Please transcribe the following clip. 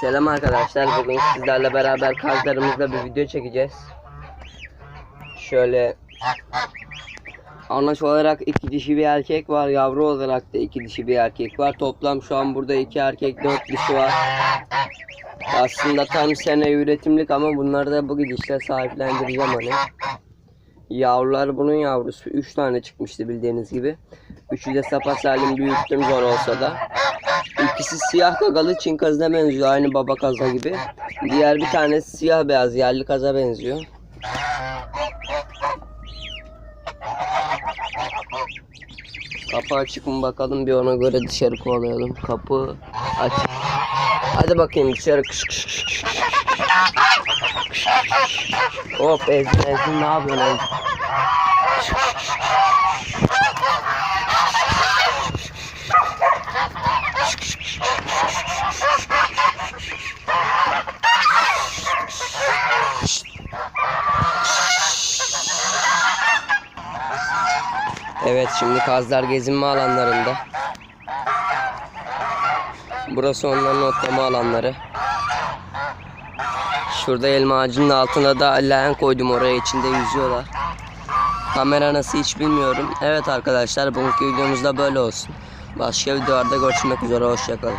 Selam arkadaşlar. Bugün sizlerle beraber kazlarımızla bir video çekeceğiz. Şöyle Anaç olarak iki dişi bir erkek var. Yavru olarak da iki dişi bir erkek var. Toplam şu an burada iki erkek dört dişi var. Aslında tam sene üretimlik ama bunları da bu gidişle sahiplendireceğim hani. Yavrular bunun yavrusu. Üç tane çıkmıştı bildiğiniz gibi. Üçü de sapasalim büyüttüm zor olsa da. İkisi siyah gagalı Çin kazına benziyor. Aynı baba kaza gibi. Diğer bir tanesi siyah beyaz yerli kaza benziyor. Kapı açık mı bakalım bir ona göre dışarı kovalayalım. Kapı açık. Hadi bakayım dışarı. Kış kış kış kış. Hop Ezin Ezin ne yapıyorsun Ezin? Evet şimdi Kazlar gezinme alanlarında. Burası onların otlama alanları. Şurada elma ağacının altına da leğen koydum oraya içinde yüzüyorlar. Kamera nasıl hiç bilmiyorum. Evet arkadaşlar bugünkü videomuz da böyle olsun. Başka videolarda görüşmek üzere hoşçakalın.